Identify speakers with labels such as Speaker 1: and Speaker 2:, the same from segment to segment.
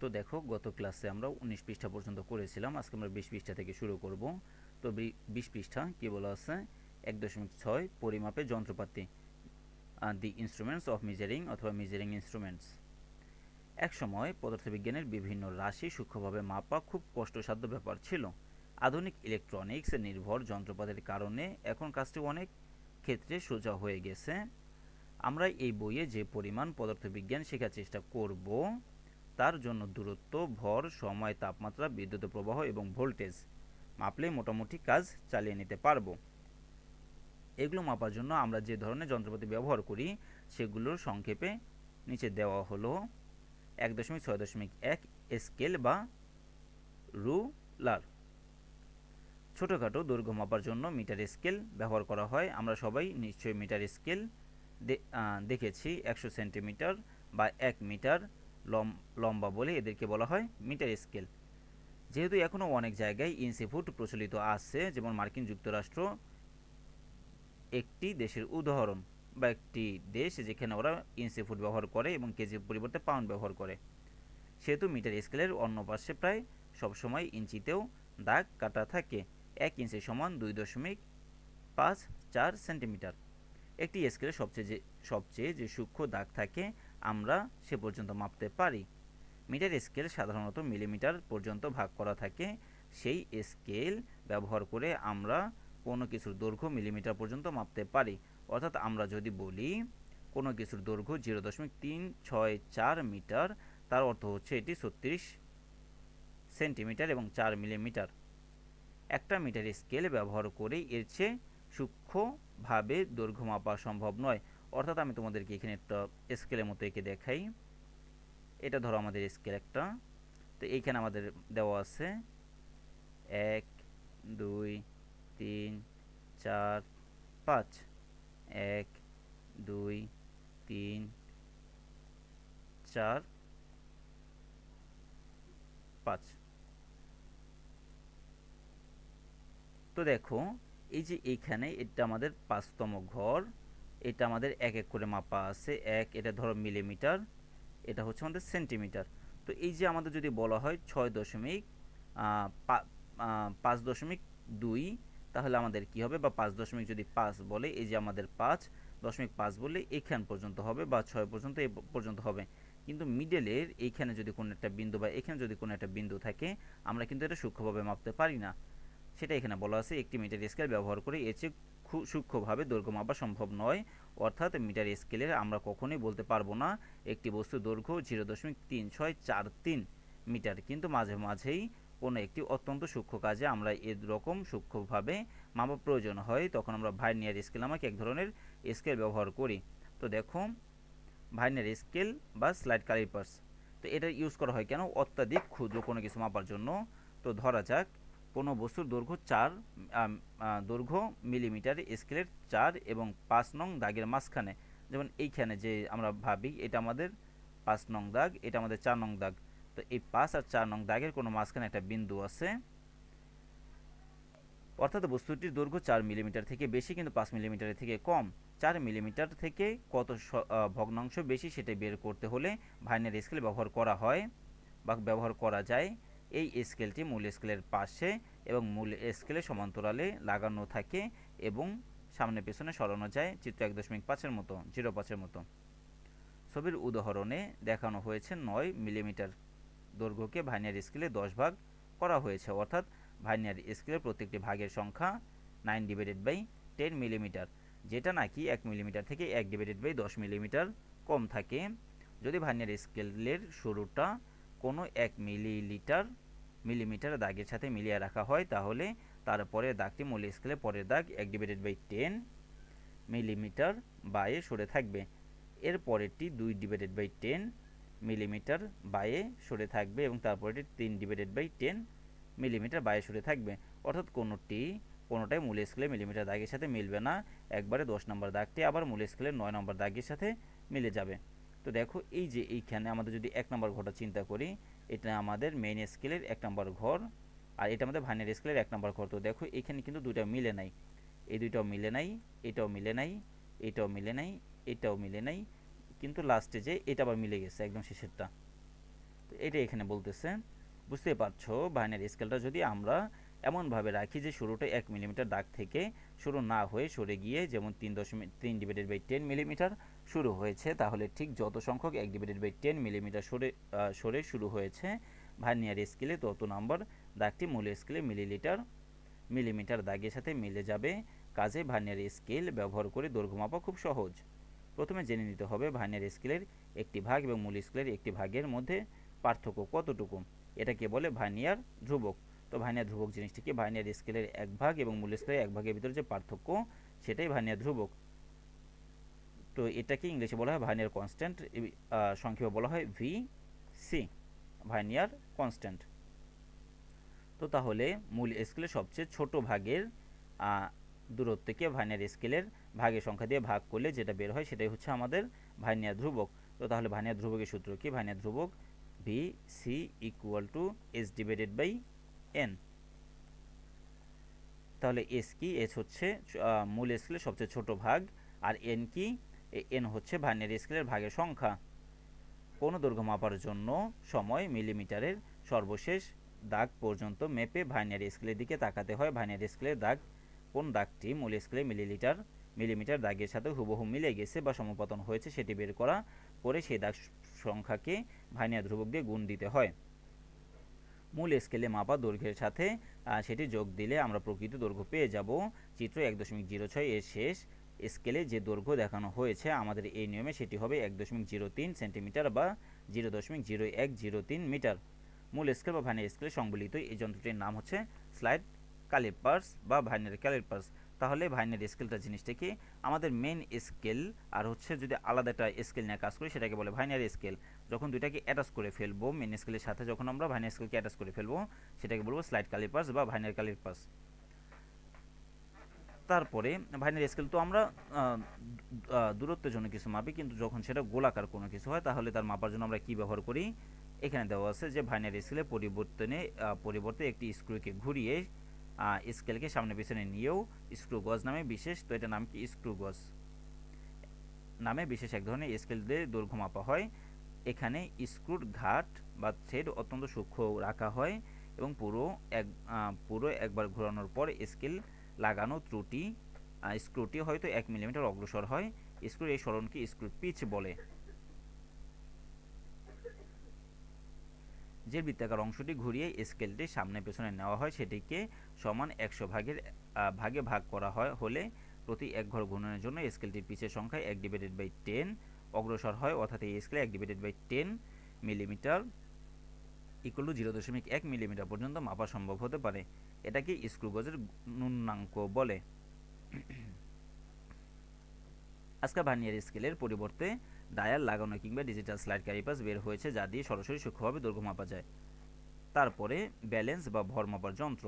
Speaker 1: তো দেখো, গত ক্লাসে আমরা উনিশ পৃষ্ঠা পর্যন্ত করেছিলাম। আজকে আমরা বিশ পৃষ্ঠা থেকে শুরু করব। তো বিশ পৃষ্ঠা কি বলা আছে? এক দশমিক ছয়, পরিমাপের যন্ত্রপাতি দি ইনস্ট্রুমেন্টস অফ মেজারিং অথবা মেজারিং ইনস্ট্রুমেন্টস এক সময় পদার্থবিজ্ঞানের বিভিন্ন রাশি সূক্ষ্মভাবে মাপা খুব কষ্টসাধ্য ব্যাপার ছিল। আধুনিক ইলেকট্রনিক্স নির্ভর যন্ত্রপাতির কারণে এখন কাজটি অনেক ক্ষেত্রে সোজা হয়ে গেছে। আমরা এই বইয়ে যে পরিমাণ পদার্থবিজ্ঞান শেখার চেষ্টা করব তার জন্য দূরত্ব, ভর, সময়, তাপমাত্রা, বিদ্যুৎ প্রবাহ এবং ভোল্টেজ মাপলে মোটামুটি কাজ চালিয়ে নিতে পারব। এগুলো মাপার জন্য আমরা যে ধরনের যন্ত্রপাতি ব্যবহার করি, সেগুলোর সংক্ষেপে নিচে দেওয়া হলো এক দশমিক ছয় দশমিক এক স্কেল বা রুলার। ছোটোখাটো দৈর্ঘ্য মাপার জন্য মিটার স্কেল ব্যবহার করা হয়। আমরা সবাই নিশ্চয়ই মিটার স্কেল দেখেছি। একশো সেন্টিমিটার বা এক মিটার লম্বা বলে এদেরকে বলা হয় মিটার স্কেল। যেহেতু এখনও অনেক জায়গায় ইঞ্চি ফুট প্রচলিত আছে, যেমন মার্কিন যুক্তরাষ্ট্র একটি দেশের উদাহরণ বা একটি দেশ যেখানে ওরা ইঞ্চি ফুট ব্যবহার করে এবং কেজির পরিবর্তে পাউন্ড ব্যবহার করে। সেহেতু মিটার স্কেলের অন্য পাশে প্রায় সবসময় ইঞ্চিতেও দাগ কাটা থাকে, এক ইঞ্চি সমান দুই দশমিক পাঁচ চার সেন্টিমিটার। একটি স্কেলে সবচেয়ে যে সবচেয়ে যে সূক্ষ্ম দাগ থাকে আমরা সে পর্যন্ত মাপতে পারি। মিটার স্কেল সাধারণত মিলিমিটার পর্যন্ত ভাগ করা থাকে। সেই স্কেল ব্যবহার করে আমরা কোনো কিছুর দৈর্ঘ্য মিলিমিটার পর্যন্ত মাপতে পারি। অর্থাৎ আমরা যদি বলি কোনো কিছুর দৈর্ঘ্য জিরো দশমিক তিন ছয় চার মিটার, তার অর্থ হচ্ছে এটি ছত্রিশ সেন্টিমিটার এবং চার মিলিমিটার। একটা মিটার স্কেল ব্যবহার করে এর চেয়ে সূক্ষ্মভাবে দৈর্ঘ্য মাপা সম্ভব নয়। অর্থাৎ আমি তোমাদেরকে এখানে একটা স্কেলের মতো এঁকে দেখাই। এটা ধরো আমাদের স্কেল একটা। তো এইখানে আমাদের দেওয়া আছে এক, দুই, তিন, চার, পাঁচ। এক, দুই, তিন, চার, পাঁচ। তো দেখো, এই যে এইখানে এটা আমাদের পাঁচতম ঘর। এটা আমাদের এক এক করে মাপা আছে, এক, এটা ধরো মিলিমিটার এটা হচ্ছে আমাদের সেন্টিমিটার তো এই যে আমাদের যদি বলা হয় ছয় দশমিক পাঁচ দশমিক দুই, তাহলে আমাদের কি হবে? বা পাঁচ দশমিক যদি পাঁচ বলে, এই যে আমাদের পাঁচ দশমিক পাঁচ বলে এখান পর্যন্ত হবে বা ছয় পর্যন্ত এই পর্যন্ত হবে। কিন্তু মিডলের এইখানে যদি কোনো একটা বিন্দু বা এখানে যদি কোনো একটা বিন্দু থাকে, আমরা কিন্তু এটা সূক্ষ্মভাবে মাপতে পারি না। সেটা এখানে বলা আছে, একটি মিটার স্কেল ব্যবহার করে এর চেয়ে সূক্ষ্মভাবে দৈর্ঘ্য মাপা সম্ভব নয়। অর্থাৎ মিটার স্কেলের আমরা কখনোই বলতে পারব না, একটি বস্তু দৈর্ঘ্য জিরো দশমিক তিন ছয় চার তিন মিটার। কিন্তু মাঝে মাঝেই কোনো একটি অত্যন্ত সূক্ষ্ম কাজে আমরা এরকম সূক্ষ্মভাবে মাপা প্রয়োজন হয়, তখন আমরা ভাইনিয়ার স্কেল নামক এক ধরনের স্কেল ব্যবহার করি। তো দেখো ভাইনিয়ার স্কেল বা স্লাইড কালিপার্স তো এটা ইউজ করা হয় কেন? অত্যাধিক ক্ষুদ্র কোনো কিছু মাপার জন্য। তো ধরা যাক কোনো বস্তুর দৈর্ঘ্য চার দৈর্ঘ্য মিলিমিটার, স্কেলের চার এবং পাঁচ নং দাগের মাঝখানে। যেমন এইখানে যে আমরা ভাবি, এটা আমাদের পাঁচ নং দাগ, এটা আমাদের চার নং দাগ। তো এই পাঁচ আর চার নং দাগের কোনো মাঝখানে একটা বিন্দু আছে। অর্থাৎ বস্তুটির দৈর্ঘ্য চার মিলিমিটার থেকে বেশি কিন্তু পাঁচ মিলিমিটারের থেকে কম। চার মিলিমিটার থেকে কত ভগ্নাংশ বেশি সেটা বের করতে হলে ভাইনের স্কেল ব্যবহার করা হয় বা ব্যবহার করা যায়। এই স্কেলটি মূল স্কেলের পাশে এবং মূল স্কেলে সমান্তরালে লাগানো থাকে এবং সামনে পেছনে সরানো যায় চিত্র এক দশমিক পাঁচের মতো, জিরো পাঁচের মতো। ছবির উদাহরণে দেখানো হয়েছে নয় মিলিমিটার দৈর্ঘ্যকে ভাইনিয়ার স্কেলে দশ ভাগ করা হয়েছে, অর্থাৎ ভাইনিয়ার স্কেলের প্রত্যেকটি ভাগের সংখ্যা nine divided by ten millimetre, যেটা নাকি এক মিলিমিটার থেকে এক ডিভাইডেড বাই দশ মিলিমিটার কম থাকে। যদি ভাইনিয়ার স্কেলের শুরুটা কোনো এক মিলিলিটার, মিলিমিটার দাগের সাথে মিলিয়ে রাখা হয়, তাহলে তারপরে দাগটি মূল স্কেলে পরের দাগ এক ডিভাইডেড বাই টেন মিলিমিটার বায়ে সরে থাকবে। এর পরেরটি দুই ডিভাইডেড বাই টেন মিলিমিটার বায়ে সরে থাকবে এবং তারপরেটি তিন ডিভাইডেড বাই টেন মিলিমিটার বায়ে সরে থাকবে। অর্থাৎ কোনোটি, কোনোটাই মূল স্কেলে মিলিমিটার দাগের সাথে মিলবে না। একবারে দশ নম্বর দাগটি আবার মূল স্কেলের নয় নম্বর দাগের সাথে মিলে যাবে। তো দেখো, এই যে এইখানে আমাদের যদি এক নম্বর ঘরটা চিন্তা করি, এটা আমাদের মেইন স্কেলের এক নম্বর ঘর, আর এটা আমাদের ভাইনের স্কেলের এক নম্বর ঘর। তো দেখো, এখানে কিন্তু দুইটা মিলে নাই। এই দুইটাও মিলে নাই, এটাও মিলে নাই, এটাও মিলে নাই, এটাও মিলে নাই, কিন্তু লাস্টে যে এটা আবার মিলে গেছে একদম শেষেরটা। তো এটা এখানে বলতেছে বুঝতে পারছ বাইনারি স্কেলটা যদি আমরা এমনভাবে রাখি যে শুরুটা এক মিলিমিটার দাগ থেকে শুরু না হয়ে সরে গিয়ে যেমন তিন দশমিক, তিন ডিভাইডেড বাই টেন মিলিমিটার শুরু হয়েছে, তাহলে ঠিক যত সংখ্যক এক ডিভাইডেড বাই টেন মিলিমিটার সরে সরে শুরু হয়েছে ভার্নিয়ার স্কেলে তত নম্বর দাগটি মূল স্কেলে মিলিলিটার মিলিমিটার দাগের সাথে মিলে যাবে। কাজে ভার্নিয়ার স্কেল ব্যবহার করে দৈর্ঘ্য মাপা খুব সহজ। প্রথমে জেনে নিতে হবে ভার্নিয়ার স্কেলের একটি ভাগ এবং মূল স্কেলের একটি ভাগের মধ্যে পার্থক্য কতটুকু। এটাকে বলে ভার্নিয়ার ধ্রুবক। তো ভার্নিয়ার ধ্রুবক জিনিসটিকে ভার্নিয়ার স্কেলের এক ভাগ এবং মূল স্কেলের এক ভাগের ভিতরে যে পার্থক্য, সেটাই ভার্নিয়ার ধ্রুবক। তো এটাকে ইংলিশে বলা হয় ভার্নিয়ার কনস্ট্যান্ট সংক্ষেপে বলা হয় ভি সি ভার্নিয়ার কনস্ট্যান্ট। তো তাহলে মূল স্কেলের সবচেয়ে ছোট ভাগের দূরত্বকে ভার্নিয়ার স্কেলের ভাগের সংখ্যা দিয়ে ভাগ করলে যেটা বের হয় সেটাই হচ্ছে আমাদের ভার্নিয়ার ধ্রুবক। তো তাহলে ভার্নিয়ার ধ্রুবকের সূত্র কি? ভার্নিয়ার ধ্রুবক V C equal to S divided by N তাহলে এস কি? এস হচ্ছে মূল স্কেলের সবচেয়ে ছোট ভাগ, আর এন কি? এন হচ্ছে ভার্নিয়ার স্কেলের ভাগের সংখ্যা। কোনো দৈর্ঘ্য মাপার জন্য সময় মিলিমিটারের সর্বশেষ দাগ পর্যন্ত মেপে ভার্নিয়ার স্কেলের দিকে তাকাতে হয়। ভার্নিয়ার স্কেলের দাগ কোন দাগটি মূল স্কেলে মিলিলিটার, মিলিমিটার দাগের সাথে হুবহু মিলে গেছে বা সমাপতন হয়েছে সেটি বের করা করে সেই দাগ সংখ্যাকে ভার্নিয়ার ধ্রুবক দিয়ে গুণ দিতে হয়। মূল স্কেলে মাপা দৈর্ঘ্যের সাথে সেটি যোগ দিলে আমরা প্রকৃত দৈর্ঘ্য পেয়ে যাব। চিত্র এক দশমিক জিরো ছয় এর শেষ স্কেলে যে দৈর্ঘ্য দেখানো হয়েছে, আমাদের এই নিয়মে সেটি হবে এক দশমিক জিরো তিন সেন্টিমিটার বা জিরো দশমিক জিরো এক জিরো তিন মিটার। মূল স্কেল বা ভাইনের স্কেলে সংবলিত এই যন্ত্রটির নাম হচ্ছে স্লাইড ক্যালিপার্স বা ভাইনের ক্যালিপার্স। তাহলে ভাইনের স্কেলটা জিনিসটা কি? আমাদের মেন স্কেল আর হচ্ছে যদি আলাদা একটা স্কেল নিয়ে কাজ করি, সেটাকে বলে ভাইনারি স্কেল। যখন দুইটাকে অ্যাটাচ করে ফেলব মেন স্কেলের সাথে যখন আমরা ভাইনারি স্কেলকে অ্যাটাচ করে ফেলব, সেটাকে বলব স্লাইড ক্যালিপার্স বা ভাইনারি ক্যালিপার্স। তারপরে ভাইনারি স্কেল তো আমরা দূরত্বের জন্য কিছু মাপি, কিন্তু যখন সেটা গোলাকার কোনো কিছু হয়, তাহলে তার মাপার জন্য আমরা কি ব্যবহার করি? এখানে দেওয়া আছে যে ভাইনারি স্কেলে পরিবর্তনে পরিবর্তে একটি স্ক্রুকে ঘুরিয়ে স্কেলকে সামনে পিছনে নিয়েও স্ক্রু গজ নামে বিশেষ, তো এটা নাম কি? স্ক্রু গজ নামে বিশেষ এক ধরনের স্কেল দিয়ে দৈর্ঘ্য মাপা হয়। এখানে স্ক্রুর ঘাট বা থ্রেড অত্যন্ত সূক্ষ্ম রাখা হয় এবং পুরো এক পুরো একবার ঘোরানোর পর স্কেল লাগানো ত্রুটি স্ক্রুটি হয়তো এক মিলিমিটার অগ্রসর হয়। স্ক্রুর এই সরণকে স্ক্রুর পিচ বলে। যে বৃত্তাকার অংশটি ঘুরিয়ে স্কেলটি সামনে পেছনে নেওয়া হয়, সেটিকে সমান একশো ভাগের ভাগে ভাগ করা হয়। হলে প্রতি এক ঘর ঘূর্ণনের জন্য স্কেলটির পিচের সংখ্যা এক ডিভাইডেড বাই টেন অগ্রসর হয়, অর্থাৎ এই স্কেলে এক divided by ten millimetre equal to zero দশমিক এক মিলিমিটার পর্যন্ত মাপা সম্ভব হতে পারে। এটাকে স্ক্রু গজের ন্যূনাঙ্ক বলে। আজকাল ভার্নিয়ার স্কেলের পরিবর্তে ডায়াল লাগানো কিংবা ডিজিটাল স্লাইড ক্যারিপাস বের হয়েছে যা দিয়ে সরাসরি সূক্ষ্মভাবে দৈর্ঘ্য মাপা যায়। তারপরে ব্যালেন্স বা ভর মাপার যন্ত্র।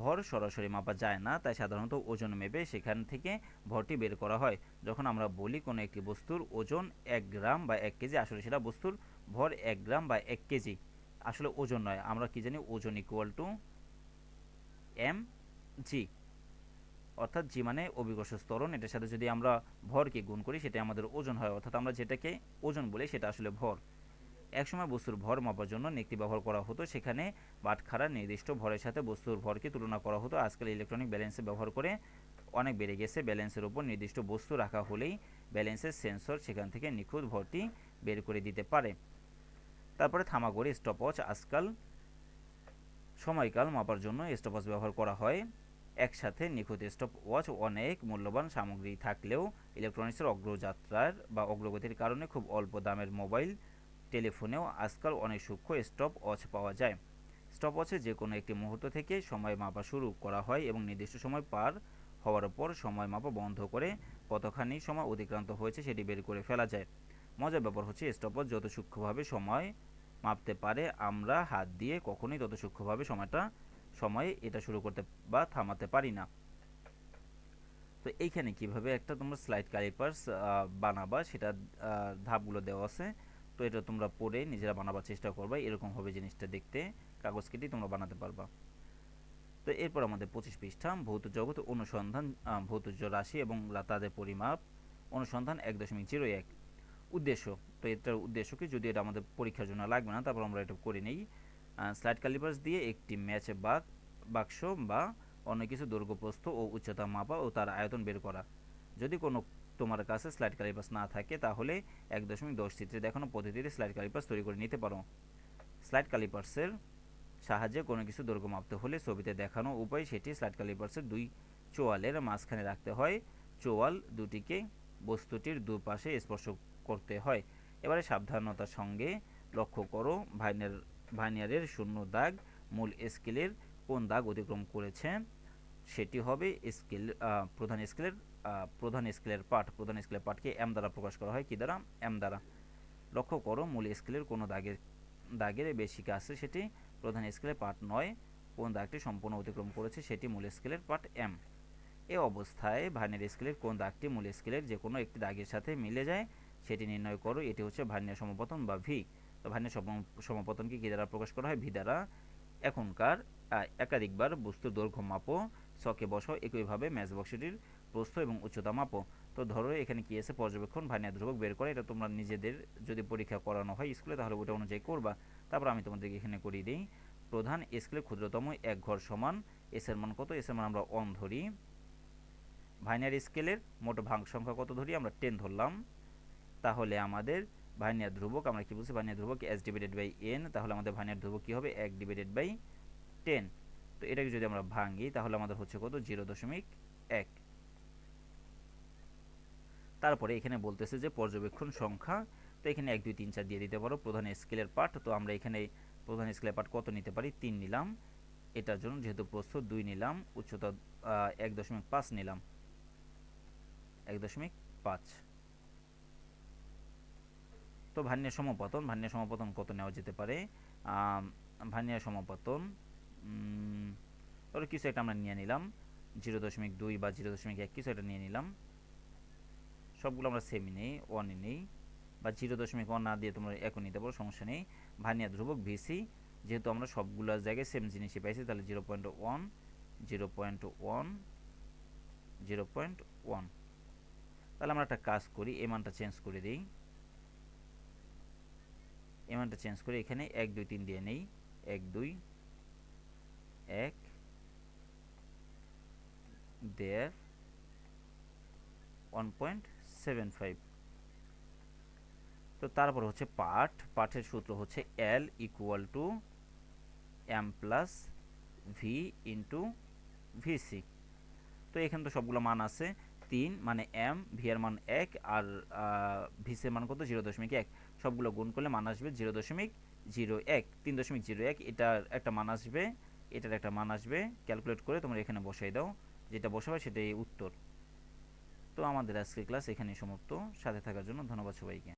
Speaker 1: ভর সরাসরি মাপা যায় না, তাই সাধারণত ওজন মেপে সেখান থেকে ভরটি বের করা হয়। যখন আমরা বলি কোনো একটি বস্তুর ওজন এক গ্রাম বা এক কেজি, আসলে সেটা বস্তুর ভর এক গ্রাম বা এক কেজি। আসলে ওজন নয়, আমরা কি জানি ওজন ইকুয়াল টু এম, জি। অর্থাৎ জি মানে অভিকর্ষ ত্বরণ। এটার সাথে যদি আমরা ভরকে গুণ করি সেটা আমাদের ওজন হয়। অর্থাৎ আমরা যেটাকে ওজন বলি, সেটা আসলে ভর। একসময় বস্তুর ভর মাপার জন্য নেকটি ব্যবহার করা হতো। সেখানে বাটখারা নির্দিষ্ট ভরের সাথে বস্তুর ভরকে তুলনা করা হতো। আজকাল ইলেকট্রনিক ব্যালেন্সে ব্যবহার করে অনেক বেড়ে গেছে। ব্যালেন্সের উপর নির্দিষ্ট বস্তু রাখা হলেই ব্যালেন্সের সেন্সর সেখান থেকে নিখুঁত ভরটি বের করে দিতে পারে। তারপরে থামাগড়ি স্টপওয়াচ আজকাল সময়কাল মাপার জন্য স্টপওয়াচ ব্যবহার করা হয়। একসাথে নিখুঁত স্টপ ওয়াচ অনেক মূল্যবান সামগ্রী থাকলেও ইলেকট্রনিক্সের অগ্রযাত্রার বা অগ্রগতির কারণে খুব অল্প দামের মোবাইল টেলিফোনেও আজকাল অনেক সূক্ষ্ম স্টপ ওয়াচ পাওয়া যায়। স্টপ ওয়াচে যে কোনো একটি মুহূর্ত থেকে সময় মাপা শুরু করা হয় এবং নির্দিষ্ট সময় পার হওয়ার পর সময় মাপা বন্ধ করে কতখানি সময় অতিক্রান্ত হয়েছে সেটি বের করে ফেলা যায়। মজার ব্যাপার হচ্ছে স্টপওয়াচ যত সূক্ষ্মভাবে সময় মাপতে পারে আমরা হাত দিয়ে কখনোই তত সূক্ষ্মভাবে সময়টা সময়ে এটা শুরু করতে বা থামাতে পারি না। তো এইখানে কীভাবে একটা তোমরা স্লাইড ক্যালিপার্স বানাবা সেটা ধাপগুলো দেওয়া আছে। তো এটা তোমরা পড়ে নিজেরা বানাবার চেষ্টা করবা এরকম হবে জিনিসটা দেখতে কাগজ কেটে তোমরা বানাতে পারবা। তো এরপর আমাদের পঁচিশ পৃষ্ঠা ভৌত জগৎ অনুসন্ধান আহ, ভৌত রাশি এবং তাদের পরিমাপ অনুসন্ধান এক দশমিক জিরো এক। উদ্দেশ্য। তো এটার উদ্দেশ্য কি যদি এটা আমাদের পরীক্ষার জন্য লাগবে না, তারপর আমরা এটা করে নেই। স্লাইড ক্যালিপার্স দিয়ে একটি ম্যাচে বাক বাক্স বা অন্য কিছু দৈর্ঘ্য প্রস্থ ও উচ্চতা মাপা ও তার আয়তন বের করা। যদি কোনো তোমার কাছে স্লাইড ক্যালিপার্স না থাকে, তাহলে এক দশমিক দশ চিত্রে দেখানো পদ্ধতিতে স্লাইড ক্যালিপার্স তৈরি করে নিতে পারো। স্লাইড ক্যালিপার্সের সাহায্যে কোনো কিছু দৈর্ঘ্য মাপতে হলে ছবিতে দেখানো উপায় সেটি স্লাইড ক্যালিপার্সের দুই চোয়ালের মাঝখানে রাখতে হয়। চোয়াল দুটিকে বস্তুটির দুপাশে স্পর্শ করতে হয়। এবারে সাবধানতার সঙ্গে লক্ষ্য করো, ভাইনের, ভাইনিয়ারের শূন্য দাগ মূল স্কেলের কোন দাগ অতিক্রম করেছে। সেটি হবে স্কেল প্রধান স্কেলের প্রধান স্কেলের পাঠ, প্রধান স্কেলের পাঠকে এম দ্বারা প্রকাশ করা হয় কি দ্বারা? এম দ্বারা। লক্ষ্য করো, মূল স্কেলের কোনো দাগের দাগের বেশি কাছে সেটি প্রধান স্কেলের পাঠ নয়, কোন দাগটি সম্পূর্ণ অতিক্রম করেছে সেটি মূল স্কেলের পাঠ এম। এ অবস্থায় ভার্নিয়ার স্কেলের কোন দাগটি মূল স্কেলের যে কোনো একটি দাগের সাথে মিলে যায় সেটি নির্ণয় করো। এটি হচ্ছে ভার্নিয়ার সমপতন বা ভি। তো ভার্নিয়ার সমপতনকে কী দ্বারা প্রকাশ করা হয়? ভি দ্বারা এখনকার একাধিকবার বস্তুর দৈর্ঘ্য মাপো, ছকে বসাও একইভাবে ম্যাচ বক্সটির প্রস্থ এবং উচ্চতা মাপো। তো ধরো এখানে কি আছে? পর্যবেক্ষণ ভার্নিয়ার ধ্রুবক বের করে, এটা তোমরা নিজেদের যদি পরীক্ষা করানো হয় স্কুলে, তাহলে ওটা অনুযায়ী করবা। তারপর আমি তোমাদেরকে এখানে করিয়ে দিই। প্রধান স্কেলের ক্ষুদ্রতম এক ঘর সমান এস এর মান কত? এসের মান আমরা অন ধরি। ভাইনার স্কেলের মোট ভাগ সংখ্যা কত ধরি? আমরা টেন ধরলাম। তাহলে আমাদের ভাইনিয়ার ধ্রুবক, আমরা কি বলছি? ভাইনিয়ার ধ্রুবক এস ডিভাইডেড বাই এন তাহলে আমাদের ভাইনিয়ার ধ্রুবক কী হবে? এক ডিভাইডেড বাই টেন তো এটাকে যদি আমরা ভাঙি, তাহলে আমাদের হচ্ছে কত? জিরো দশমিক এক। তারপরে এখানে বলতেছে যে পর্যবেক্ষণ সংখ্যা, তো এখানে এক, দুই, তিন, চার দিয়ে দিতে পারো। প্রধান স্কেলের পার্ট তো আমরা এখানে প্রধান স্কেলের পার্ট কত নিতে পারি? তিন নিলাম। এটার জন্য যেহেতু প্রস্থ দুই নিলাম, উচ্চতা এক দশমিক পাঁচ নিলাম। এক দশমিক পাঁচ। তো ভান্যের সমপতন ভান্যের সমপতন কত নেওয়া যেতে পারে? ভান্যের সমপতন ধরো কিছু একটা আমরা নিয়ে নিলাম। জিরো দশমিক দুই বা জিরো দশমিক এক কিছু একটা নিয়ে নিলাম। সবগুলো আমরা সেমই নেই ওয়ানই নেই। বা জিরো দশমিক ওয়ান না দিয়ে তোমরা একও নিতে পারো, সমস্যা নেই। ভানিয়া ধ্রুবক ভিসি যেহেতু আমরা সবগুলো জায়গায় সেম জিনিসই পাইছি, তাহলে zero point one zero point one zero point one তাহলে আমরা একটা কাজ করি, এই মানটা চেঞ্জ করে দিই। মানটা চেঞ্জ করে এখানে এক, দুই, তিন দিয়ে নেই। এক, দুই, এক there one point seven five তো তারপর হচ্ছে পাঠ। পাঠের সূত্র হচ্ছে L equal to M plus V into VC তো এখানে তো সবগুলো মান আছে। তিন মানে এম, ভি এর মান এক আর ভিসের মান কত? জিরো দশমিক এক। সবগুলো গুণ করলে মান আসবে জিরো দশমিক জিরো এক। তিন দশমিক জিরো এক, এটার একটা মান আসবে, এটার একটা মান আসবে। ক্যালকুলেট করে তোমরা এখানে বসাই দাও, যেটা বসাবে সেটাই উত্তর। তো আমাদের আজকের ক্লাস এখানেই সমাপ্ত। সাথে থাকার জন্য ধন্যবাদ সবাইকে।